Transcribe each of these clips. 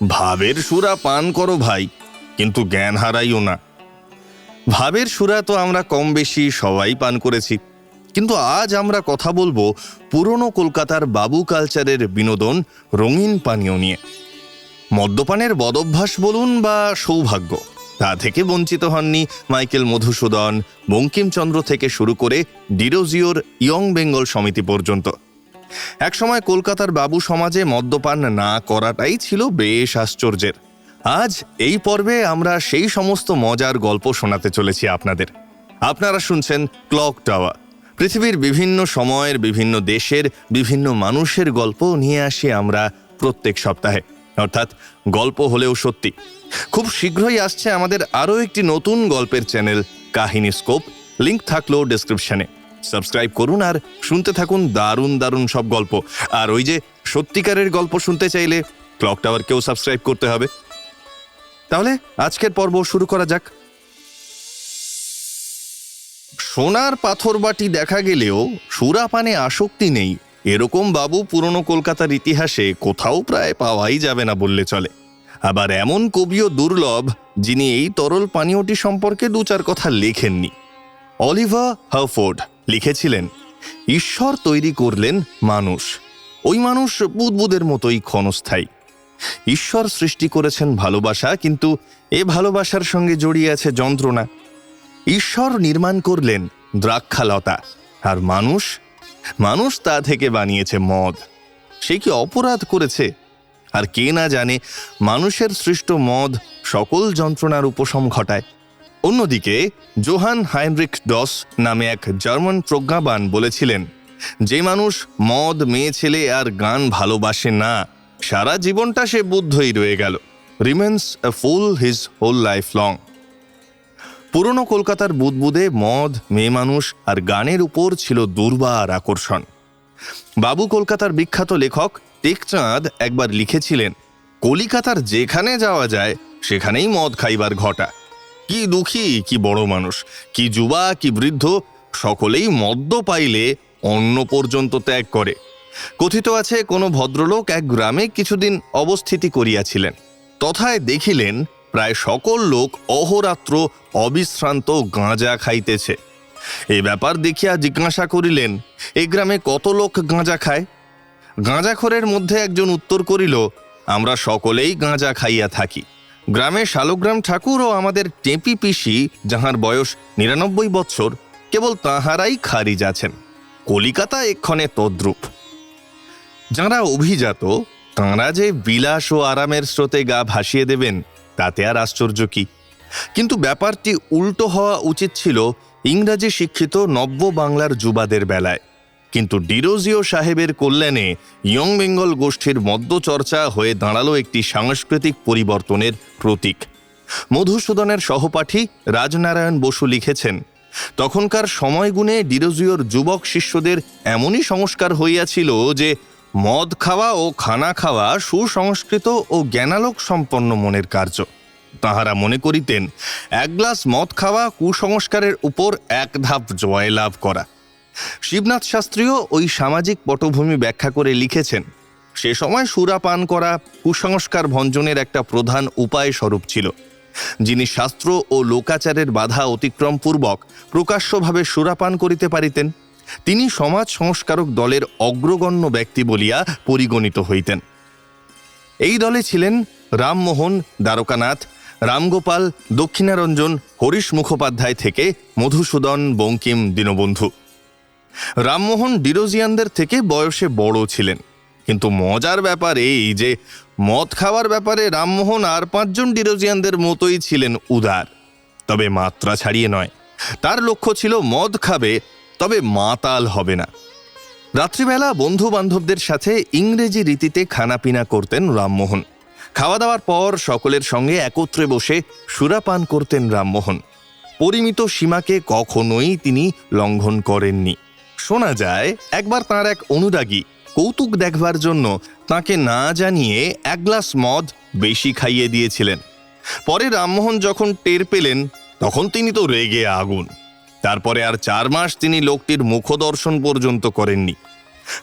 ভাবের সুরা পান করো ভাই, কিন্তু জ্ঞান হারাইও না। ভাবের সুরা তো আমরা কম বেশি সবাই পান করেছি, কিন্তু আজ আমরা কথা বলব পুরনো কলকাতার বাবু কালচারের বিনোদন রঙিন পানীয় নিয়ে। মদ্যপানের বদভ্যাস বলুন বা সৌভাগ্য, তা থেকে বঞ্চিত হননি মাইকেল মধুসূদন, বঙ্কিমচন্দ্র থেকে শুরু করে ডিরোজিওর ইয়ং বেঙ্গল সমিতি পর্যন্ত। একসময় কলকাতার বাবু সমাজে মদ্যপান না করাটাই ছিল বেশ আশ্চর্যের। আজ এই পর্বে আমরা সেই সমস্ত মজার গল্প শোনাতে চলেছি আপনাদের। আপনারা শুনছেন ক্লক টাওয়ার। পৃথিবীর বিভিন্ন সময়ের, বিভিন্ন দেশের, বিভিন্ন মানুষের গল্প নিয়ে আসি আমরা প্রত্যেক সপ্তাহে। অর্থাৎ গল্প হলেও সত্যি। খুব শীঘ্রই আসছে আমাদের আরও একটি নতুন গল্পের চ্যানেল কাহিনী স্কোপ। লিংক থাকল ডেসক্রিপশনে। সাবস্ক্রাইব করুন আর শুনতে থাকুন দারুণ দারুণ সব গল্প। আর ওই যে সত্যিকারের গল্প শুনতে চাইলে ক্লক টাওয়ারকেও সাবস্ক্রাইব করতে হবে। তাহলে আজকের পর্ব শুরু করা যাক। সোনার পাথর বাটি দেখা গেলেও সুরাপানে আসক্তি নেই। এরকম বাবু পুরনো কলকাতার ইতিহাসে কোথাও প্রায় পাওয়াই যাবে না বললে চলে। আবার এমন কবিও দুর্লভ, যিনি এই তরল পানীয়টি সম্পর্কে দু চার কথা লেখেননি। অলিভা হাফোর্ড লিখেছিলেন, ঈশ্বর তৈরি করলেন মানুষ। ওই মানুষ বুদবুদের মতোই ক্ষণস্থায়ী। ঈশ্বর সৃষ্টি করেছেন ভালোবাসা, কিন্তু এ ভালোবাসার সঙ্গে জড়িয়ে আছে যন্ত্রণা। ঈশ্বর নির্মাণ করলেন দ্রাক্ষালতা। আর মানুষ? মানুষ তা থেকে বানিয়েছে মদ। সে কি অপরাধ করেছে? আর কে না জানে, মানুষের সৃষ্ট মদ সকল যন্ত্রণার উপশম ঘটায়। অন্যদিকে, জোহান হাইনরিক ডস নামে এক জার্মান প্রজ্ঞাবান বলেছিলেন, যে মানুষ মদ, মেয়ে, ছেলে আর গান ভালোবাসে না, সারা জীবনটা সে বুদ্ধই রয়ে গেল remains a fool his whole life long পুরনো কলকাতার বুদবুদে মদ, মেয়ে মানুষ আর গানের উপর ছিল দুর্বার আকর্ষণ। বাবু কলকাতার বিখ্যাত লেখক টেকচাঁদ একবার লিখেছিলেন, কলিকাতার যেখানে যাওয়া যায়, সেখানেই মদ খাইবার ঘটা। কি দুঃখী, কি বড় মানুষ, কি যুবা, কি বৃদ্ধ, সকলেই মদ্য পাইলে অন্ন পর্যন্ত ত্যাগ করে। কথিত আছে, কোনো ভদ্রলোক এক গ্রামে কিছুদিন অবস্থিতি করিয়াছিলেন। তথায় দেখিলেন, প্রায় সকল লোক অহরাত্র অবিশ্রান্ত গাঁজা খাইতেছে। এই ব্যাপার দেখিয়া জিজ্ঞাসা করিলেন এই গ্রামে কত লোক গাঁজা খায়? গাঁজাখোরের মধ্যে একজন উত্তর করিল, আমরা সকলেই গাঁজা খাইয়া থাকি। গ্রামে শালগ্রাম ঠাকুর ও আমাদের টেপি পিসি, যাহার বয়স নিরানব্বই বৎসর, কেবল তাহারাই খারিজ আছেন। কলিকাতা এক্ষণে তদ্রূপ। যাঁরা অভিজাত, তাঁরা যে বিলাস ও আরামের স্রোতে গা ভাসিয়ে দেবেন, তাতে আর আশ্চর্য কি? কিন্তু ব্যাপারটি উল্টো হওয়া উচিত ছিল ইংরাজি শিক্ষিত নব্য বাংলার যুবাদের বেলায়। কিন্তু ডিরোজিও সাহেবের কল্যাণে ইয়ং বেঙ্গল গোষ্ঠীর মদ্যচর্চা হয়ে দাঁড়াল একটি সাংস্কৃতিক পরিবর্তনের প্রতীক। মধুসূদনের সহপাঠী রাজনারায়ণ বসু লিখেছেন, তখনকার সময়গুণে ডিরোজিওর যুবক শিষ্যদের এমনই সংস্কার হইয়াছিল যে মদ খাওয়া ও খানা খাওয়া সুসংস্কৃত ও জ্ঞানালোক সম্পন্ন মনের কার্য। তাহারা মনে করিতেন, এক গ্লাস মদ খাওয়া কুসংস্কারের উপর এক ধাপ জয় লাভ করা। শিবনাথ শাস্ত্রীও ওই সামাজিক পটভূমি ব্যাখ্যা করে লিখেছেন, সে সময় সুরা পান করা কুসংস্কার ভঞ্জনের একটা প্রধান উপায় স্বরূপ ছিল। যিনি শাস্ত্র ও লোকাচারের বাধা অতিক্রম পূর্বক প্রকাশ্যভাবে সুরাপান করিতে পারিতেন, তিনি সমাজ সংস্কারক দলের অগ্রগণ্য ব্যক্তি বলিয়া পরিগণিত হইতেন। এই দলে ছিলেন রামমোহন দ্বারকানাথ, রামগোপাল, দক্ষিণারঞ্জন, হরিশ মুখোপাধ্যায় থেকে মধুসূদন, বঙ্কিম দীনবন্ধু। রামমোহন ডিরোজিয়ানদের থেকে বয়সে বড় ছিলেন। কিন্তু মজার ব্যাপার এই যে, মদ খাওয়ার ব্যাপারে রামমোহন আর পাঁচজন ডিরোজিয়ানদের মতোই ছিলেন উদার। তবে মাত্রা ছাড়িয়ে নয়। তার লক্ষ্য ছিল মদ খাবে, তবে মাতাল হবে না। রাত্রিবেলা বন্ধু বান্ধবদের সাথে ইংরেজি রীতিতে খানাপিনা করতেন রামমোহন। খাওয়া দাওয়ার পর সকলের সঙ্গে একত্রে বসে সুরাপান করতেন রামমোহন। পরিমিত সীমাকে কখনোই তিনি লঙ্ঘন করেননি। শোনা যায়, একবার তার এক অনুরাগী কৌতুক দেখবার জন্য তাকে না জানিয়ে এক গ্লাস মদ বেশি খাইয়ে দিয়েছিলেন। পরে রামমোহন যখন টের পেলেন, তখন তিনি তো রেগে আগুন। তারপরে আর চার মাস তিনি লোকটির মুখদর্শন পর্যন্ত করেননি।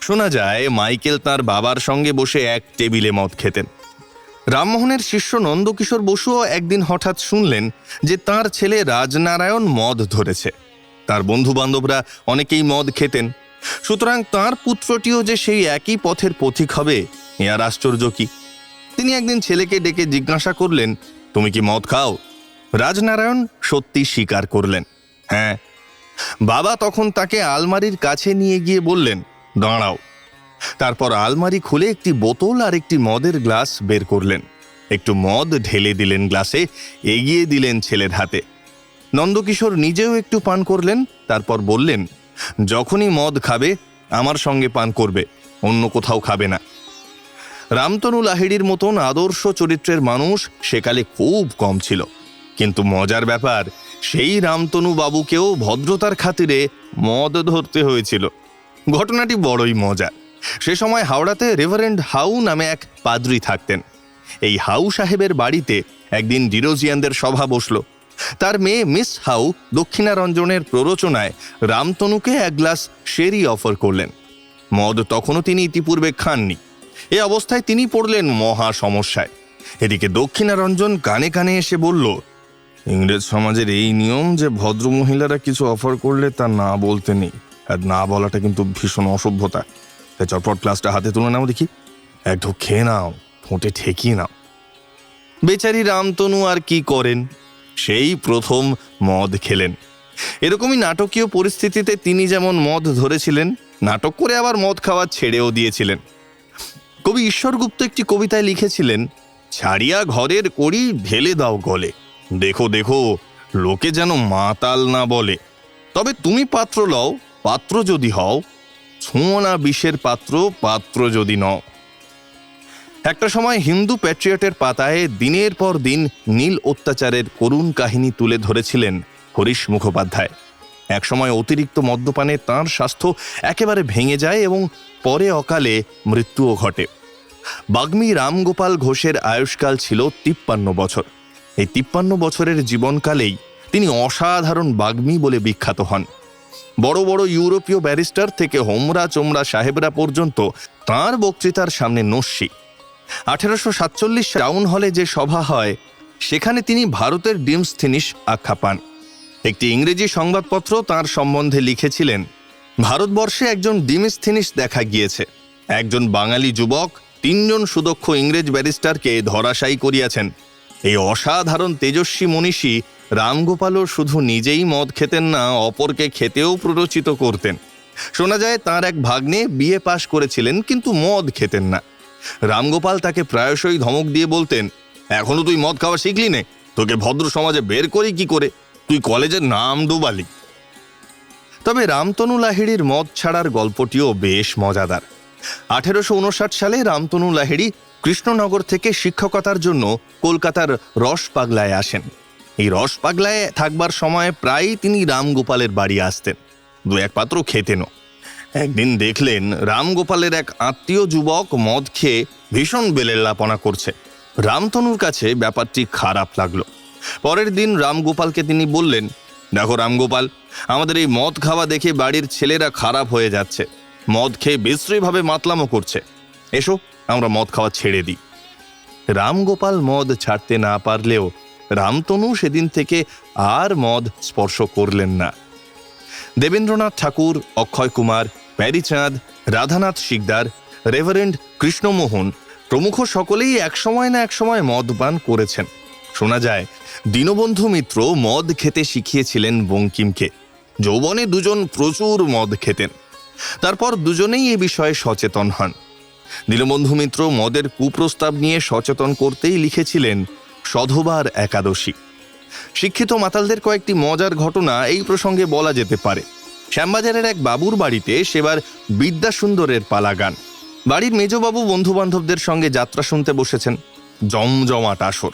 শোনা যায়, মাইকেল তার বাবার সঙ্গে বসে এক টেবিলে মদ খেতেন। রামমোহনের শিষ্য নন্দকিশোর বসুও একদিন হঠাৎ শুনলেন যে তার ছেলে রাজনারায়ণ মদ ধরেছে। তার বন্ধু বান্ধবরা অনেকেই মদ খেতেন। সুতরাং তার পুত্রটিও যে সেই একই পথের পথিক হবে এ আর আশ্চর্য কি? তিনি একদিন ছেলেকে ডেকে জিজ্ঞাসা করলেন, তুমি কি মদ খাও? রাজনারায়ণ সত্যি স্বীকার করলেন হ্যাঁ। বাবা তখন তাকে আলমারির কাছে নিয়ে গিয়ে বললেন, দাঁড়াও। তারপর আলমারি খুলে একটি বোতল আর একটি মদের গ্লাস বের করলেন। একটু মদ ঢেলে দিলেন গ্লাসে, এগিয়ে দিলেন ছেলের হাতে। নন্দকিশোর নিজেও একটু পান করলেন, তারপর বললেন, যখনই মদ খাবে, আমার সঙ্গে পান করবে, অন্য কোথাও খাবে না। রামতনু লাহিড়ির মতন আদর্শ চরিত্রের মানুষ সেকালে খুব কম ছিল। কিন্তু মজার ব্যাপার, সেই রামতনু বাবুকেও ভদ্রতার খাতিরে মদ ধরতে হয়েছিল। ঘটনাটি বড়ই মজার। সে সময় হাওড়াতে রেভারেন্ড হাউ নামে এক পাদ্রি থাকতেন। এই হাউ সাহেবের বাড়িতে একদিন ডিরোজিয়ানদের সভা বসল। তার মেয়ে মিস হাউ দক্ষিণারঞ্জনের প্ররোচনায় রামতনুকে এক গ্লাস শেরি অফার করলেন। মদ তখনও তিনি ইতিপূর্বে খাননি। এ অবস্থায় তিনি পড়লেন মহা সমস্যায়। এদিকে দক্ষিণারঞ্জন কানে কানে এসে বলল, ইংরেজ সমাজের এই নিয়ম যে ভদ্র মহিলারা কিছু অফার করলে তা না বলতে নেই, আর না বলাটা কিন্তু ভীষণ অসভ্যতা। তাই চটপট ক্লাসটা হাতে তুলে নাও দেখি। এক খেয়ে নাও, ঠোঁটে ঠেকিয়ে নাও। বেচারি রামতনু আর কি করেন? সেই প্রথম মদ খেলেন। এরকমই নাটকীয় পরিস্থিতিতে তিনি যেমন মদ ধরেছিলেন, নাটক করে আবার মদ খাওয়া ছেড়েও দিয়েছিলেন। কবি ঈশ্বরগুপ্ত একটি কবিতায় লিখেছিলেন, ছাড়িয়া ঘরের কড়ি ঢেলে দাও গলে, দেখো দেখো, লোকে যেন মাতাল না বলে। তবে তুমি পাত্র লও, পাত্র যদি হও, ছুঁয়ো না বিষের পাত্র পাত্র যদি নও। একটা সময় হিন্দু প্যাট্রিয়টের পাতায় দিনের পর দিন নীল অত্যাচারের করুণ কাহিনী তুলে ধরেছিলেন হরিশ মুখোপাধ্যায়। একসময় অতিরিক্ত মদ্যপানে তাঁর স্বাস্থ্য একেবারে ভেঙে যায় এবং পরে অকালে মৃত্যুও ঘটে। বাগ্মী রামগোপাল ঘোষের আয়ুষ্কাল ছিল তিপ্পান্ন বছর। এই তিপ্পান্ন বছরের জীবনকালেই তিনি অসাধারণ বাগ্মী বলে বিখ্যাত হন। বড় বড় ইউরোপীয় ব্যারিস্টার থেকে হোমরা চোমরা সাহেবরা পর্যন্ত তাঁর বক্তৃতার সামনে নস্যি। আঠেরোশো সাতচল্লিশ টাউন হলে যে সভা হয়, সেখানে তিনি ভারতের ডিমস্থিনিস আখ্যা পান। একটি ইংরেজি সংবাদপত্র তার সম্বন্ধে লিখেছিলেন, ভারতবর্ষে একজন ডিমিস্থিনিস দেখা গিয়েছে। একজন বাঙালি যুবক, তিনজন সুদক্ষ ইংরেজ ব্যারিস্টারকে ধরাশায়ী করিয়াছেন। এই অসাধারণ তেজস্বী মনীষী রামগোপালও শুধু নিজেই মদ খেতেন না, অপরকে খেতেও প্ররোচিত করতেন। শোনা যায়, তার এক ভাগ্নে বিয়ে পাশ করেছিলেন, কিন্তু মদ খেতেন না। রামগোপাল তাকে প্রায়শই ধমক দিয়ে বলতেন, এখনও তুই মদ খাওয়া শিখলি নে? তোকে ভদ্র সমাজে বের করি কি করে? তুই কলেজের নাম ডুবালি। তবে রামতনু লাহিড়ির মদ ছাড়ার গল্পটিও বেশ মজাদার। আঠেরোশো উনষাট সালে রামতনু লাহিড়ি কৃষ্ণনগর থেকে শিক্ষকতার জন্য কলকাতার রস পাগলায় আসেন। এই রস পাগলায় থাকবার সময় প্রায়ই তিনি রামগোপালের বাড়ি আসতেন। দু এক পাত্র খেতেনও। একদিন দেখলেন রামগোপালের এক আত্মীয় যুবক মদ খেয়ে ভীষণ বেলেল্লাপনা করছে। রামতনুর কাছে ব্যাপারটি খারাপ লাগল। পরের দিন রামগোপালকে তিনি বললেন, দেখো রামগোপাল, আমাদের এই মদ খাওয়া দেখে বাড়ির ছেলেরা খারাপ হয়ে যাচ্ছে। মদ খেয়ে বিশ্রীভাবে মাতলামো করছে। এসো, আমরা মদ খাওয়া ছেড়ে দিই। রামগোপাল মদ ছাড়তে না পারলেও রামতনু সেদিন থেকে আর মদ স্পর্শ করলেন না। দেবেন্দ্রনাথ ঠাকুর, অক্ষয় কুমার প্যারিচাঁদ রাধানাথ শিকদার, রেভারেন্ড কৃষ্ণমোহন প্রমুখ সকলেই একসময় না একসময় মদ পান করেছেন। শোনা যায়, দীনবন্ধু মিত্র মদ খেতে শিখিয়েছিলেন বঙ্কিমকে। যৌবনে দুজন প্রচুর মদ খেতেন। তারপর দুজনেই এ বিষয়ে সচেতন হন। দীনবন্ধু মিত্র মদের কুপ্রস্তাব নিয়ে সচেতন করতেই লিখেছিলেন, সধবার একাদশী। শিক্ষিত মাতালদের কয়েকটি মজার ঘটনা এই প্রসঙ্গে বলা যেতে পারে। শ্যামবাজারের এক বাবুর বাড়িতে সেবার বিদ্যাসুন্দরের পালা গান বাড়ির মেজবাবু বন্ধু বান্ধবদের সঙ্গে যাত্রা শুনতে বসেছেন। জমজমাট আসর।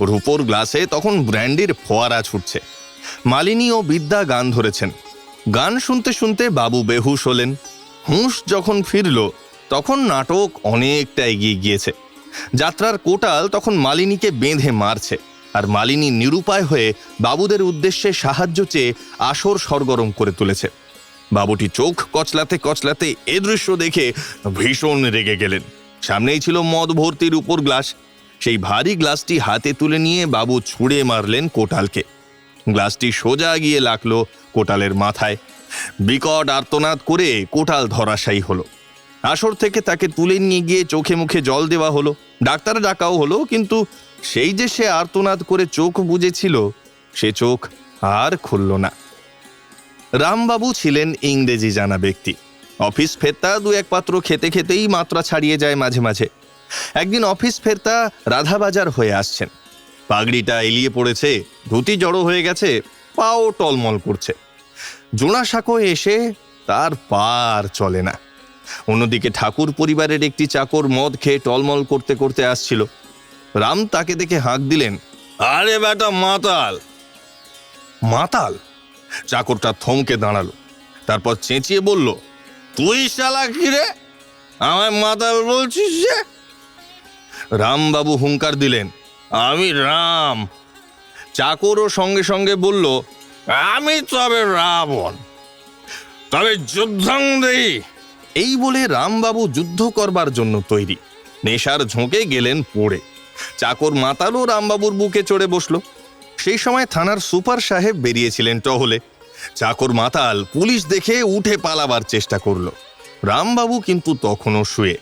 রূপোর গ্লাসে তখন ব্র্যান্ডির ফোয়ারা ছুটছে। মালিনী ও বিদ্যা গান ধরেছেন। গান শুনতে শুনতে বাবু বেহুশ হলেন। হুঁশ যখন ফিরল, তখন নাটক অনেকটা এগিয়ে গিয়েছে। যাত্রার কোটাল তখন মালিনীকে বেঁধে মারছে। আর মালিনী নিরুপায় হয়ে বাবুদের উদ্দেশ্যে সাহায্য চেয়ে আসর সরগরম করে তুলেছে। বাবুটি চোখ কচলাতে কচলাতে এ দৃশ্য দেখে ভীষণ রেগে গেলেন। সামনেই ছিল মদ ভর্তির উপর গ্লাস। সেই ভারী গ্লাসটি হাতে তুলে নিয়ে বাবু ছুঁড়ে মারলেন কোটালকে। গ্লাসটি সোজা গিয়ে লাগল কোটালের মাথায়। বিকট আর্তনাদ করে কোটাল ধরাশায়ী হলো। আসর থেকে তাকে তুলে নিয়ে গিয়ে চোখে মুখে জল দেওয়া হলো। ডাক্তার ডাকাও হলো, কিন্তু সেই যে সে আর্তনাদ করে চোখ বুঝেছিল সে চোখ আর খুলল না। রামবাবু ছিলেন ইংরেজি জানা ব্যক্তি। অফিস ফেরতা দু এক পাত্র খেতে খেতেই মাত্রা ছাড়িয়ে যায় মাঝে মাঝে। একদিন অফিস ফেরতা রাধাবাজার হয়ে আসছেন। পাগড়িটা এলিয়ে পড়েছে, ধুতি জড়ো হয়ে গেছে, পাও টলমল করছে। জোড়াসাঁকো এসে তার পার চলে না। অন্যদিকে ঠাকুর পরিবারের একটি চাকর মদ খেয়ে টলমল করতে করতে আসছিল। রাম তাকে দেখে হাঁক দিলেন, আরে বেটা মাতাল। মাতাল? চাকরটা থমকে দাঁড়াল, তারপর চেঁচিয়ে বলল, তুই শালা কি রে? আমায় মাতাল বলছিস যে? রামবাবু হুঙ্কার দিলেন, আমি রাম। চাকরও সঙ্গে সঙ্গে বলল, আমি তবে রাবণ, তবে যুদ্ধং দেই এই বলে রামবাবু যুদ্ধ করবার জন্য তৈরি, নেশার ঝোঁকে গেলেন পড়ে। চাকর মাতালও রামবাবুর বুকে চড়ে বসল। সেই সময় থানার সুপার সাহেব বেরিয়েছিলেন টহলে। চাকর মাতাল পুলিশ দেখে উঠে পালাবার চেষ্টা করল। রামবাবু কিন্তু তখনও শুয়ে।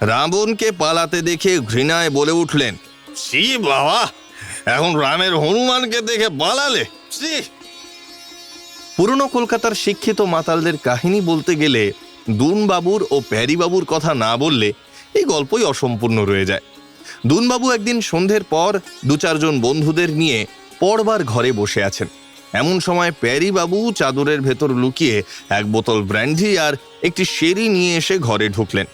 রাবণকে পালাতে দেখে ঘৃণায় বলে উঠলেন সি বাবা, এখন রামের হনুমানকে দেখে পালালে সি পুরনো কলকাতার শিক্ষিত মাতালদের কাহিনী বলতে গেলে দুনবাবুর ও প্যারিবাবুর কথা না বললে এই গল্পই অসম্পূর্ণ রয়ে যায়। দুনবাবু একদিন সন্ধ্যের পর দু চারজন বন্ধুদের নিয়ে পড়বার ঘরে বসে আছেন। এমন সময় প্যারিবাবু চাদরের ভেতর লুকিয়ে এক বোতল ব্র্যান্ডি আর একটি শেরি নিয়ে এসে ঘরে ঢুকলেন।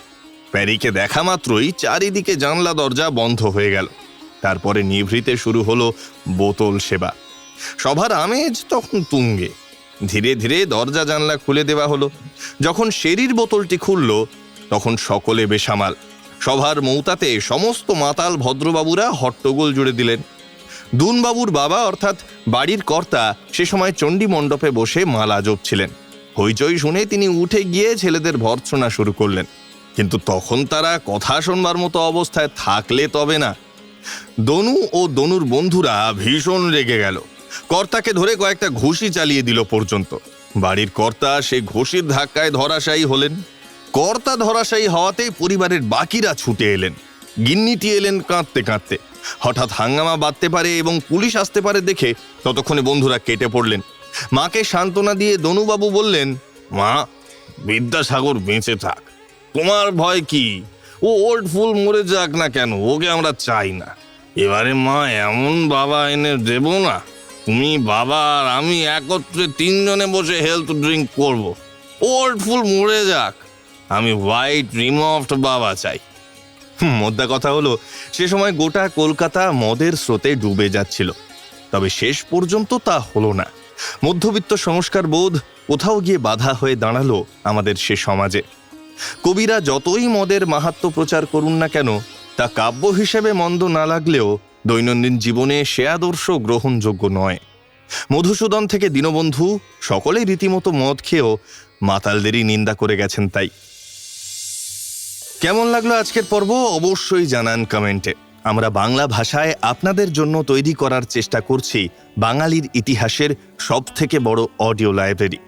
প্যারিকে দেখা মাত্রই চারিদিকে জানলা দরজা বন্ধ হয়ে গেল। তারপরে নিভৃতে শুরু হলো বোতল সেবা। সভার আমেজ তখন তুঙ্গে। ধীরে ধীরে দরজা জানলা খুলে দেওয়া হলো। যখন শেরির বোতলটি খুলল, তখন সকলে বেসামাল। সভার মৌতাতে সমস্ত মাতাল ভদ্রবাবুরা হট্টগোল জুড়ে দিলেন। দুনবাবুর বাবা অর্থাৎ বাড়ির কর্তা সে সময় চণ্ডী মণ্ডপে বসে মালা জপছিলেন। হইচই শুনে তিনি উঠে গিয়ে ছেলেদের ভর্ৎসনা শুরু করলেন। কিন্তু তখন তারা কথা শোনবার মতো অবস্থায় থাকলে তবে না। দনু ও দনুর বন্ধুরা ভীষণ রেগে গেল। কর্তাকে ধরে কয়েকটা ঘুষি চালিয়ে দিল পর্যন্ত। বাড়ির কর্তা সেই ঘুষির ধাক্কায় ধরাশায়ী হলেন। কর্তা ধরাশায়ী হওয়াতেই পরিবারের বাকিরা ছুটে এলেন। গিন্নিটি এলেন কাঁদতে কাঁদতে। হঠাৎ হাঙ্গামা বাঁধতে পারে এবং পুলিশ আসতে পারে দেখে ততক্ষণে বন্ধুরা কেটে পড়লেন। মাকে সান্ত্বনা দিয়ে দনুবাবু বললেন, মা, বিদ্যাসাগর বেঁচে থাক। তোমার ভয় কি? ও ওল্ড ফুল মরে যাক না কেন? ওকে আমরা চাই না। এবারে মা, এমন বাবা এনে দেব না। তুমি বাবা আর আমি একত্রে তিনজনে বসে হেলথ ড্রিঙ্ক করব। ওল্ড ফুল মরে যাক। আমি হোয়াইট রিমফড বাবা চাই। মোদ্দা কথা হলো, সে সময় গোটা কলকাতা মদের স্রোতে ডুবে যাচ্ছিল। তবে শেষ পর্যন্ত তা হলো না। মধ্যবিত্ত সংস্কার বোধ কোথাও গিয়ে বাধা হয়ে দাঁড়াল আমাদের সে সমাজে। কবিরা যতই মদের মাহাত্ম প্রচার করুন না কেন, তা কাব্য হিসেবে মন্দ না লাগলেও দৈনন্দিন জীবনে সে আদর্শ গ্রহণযোগ্য নয়। মধুসূদন থেকে দীনবন্ধু সকলেই রীতিমতো মদ খেয়েও মাতালদেরই নিন্দা করে গেছেন তাই। কেমন লাগল আজকের পর্ব? অবশ্যই জানান কমেন্টে। আমরা বাংলা ভাষায় আপনাদের জন্য তৈরি করার চেষ্টা করছি বাঙালির ইতিহাসের সব থেকে বড় অডিও লাইব্রেরি।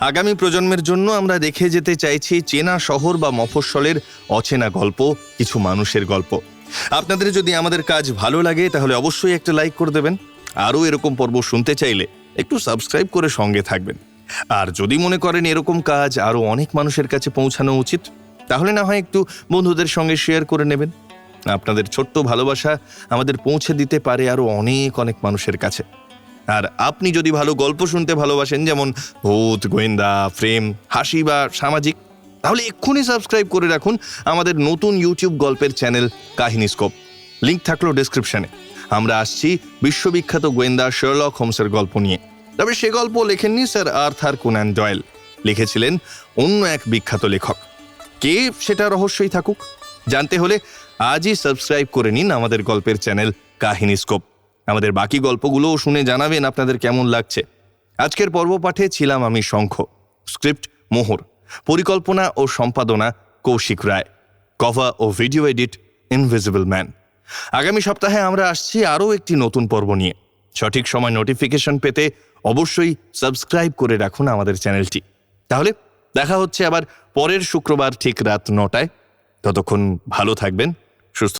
আগামী প্রজন্মের জন্য আমরা রেখে যেতে চাইছি চেনা শহর বা মফস্বলের অচেনা গল্প, কিছু মানুষের গল্প। আপনাদের যদি আমাদের কাজ ভালো লাগে, তাহলে অবশ্যই একটা লাইক করে দেবেন। আরও এরকম পর্ব শুনতে চাইলে একটু সাবস্ক্রাইব করে সঙ্গে থাকবেন। আর যদি মনে করেন এরকম কাজ আরও অনেক মানুষের কাছে পৌঁছানো উচিত তাহলে না হয় একটু বন্ধুদের সঙ্গে শেয়ার করে নেবেন। আপনাদের ছোট্ট ভালোবাসা আমাদের পৌঁছে দিতে পারে আরও অনেক অনেক মানুষের কাছে। আর আপনি যদি ভালো গল্প শুনতে ভালোবাসেন, যেমন ভূত, গোয়েন্দা, প্রেম, হাসি বা সামাজিক, তাহলে এক্ষুনি সাবস্ক্রাইব করে রাখুন আমাদের নতুন ইউটিউব গল্পের চ্যানেল কাহিনীস্কোপ। লিংক থাকল ডেসক্রিপশনে আমরা আসছি বিশ্ববিখ্যাত গোয়েন্দা শার্লক হোমসের গল্প নিয়ে। তবে সে গল্প লেখেননি স্যার আর্থার কোনান ডয়েল। লিখেছিলেন অন্য এক বিখ্যাত লেখক। কে সেটা রহস্যই থাকুক। জানতে হলে আজই সাবস্ক্রাইব করে নিন আমাদের গল্পের চ্যানেল কাহিনীস্কোপ। আমাদের বাকি গল্পগুলোও শুনে জানাবেন আপনাদের কেমন লাগছে। আজকের পর্ব পাঠে ছিলাম আমি শঙ্খ, স্ক্রিপ্ট মোহর, পরিকল্পনা ও সম্পাদনা কৌশিক রায় কভার ও ভিডিও এডিট ইনভিজিবল ম্যান। আগামী সপ্তাহে আমরা আসছি আরও একটি নতুন পর্ব নিয়ে। সঠিক সময় নোটিফিকেশন পেতে অবশ্যই সাবস্ক্রাইব করে রাখুন আমাদের চ্যানেলটি। তাহলে দেখা হচ্ছে আবার পরের শুক্রবার ঠিক রাত নটায়। ততক্ষণ ভালো থাকবেন।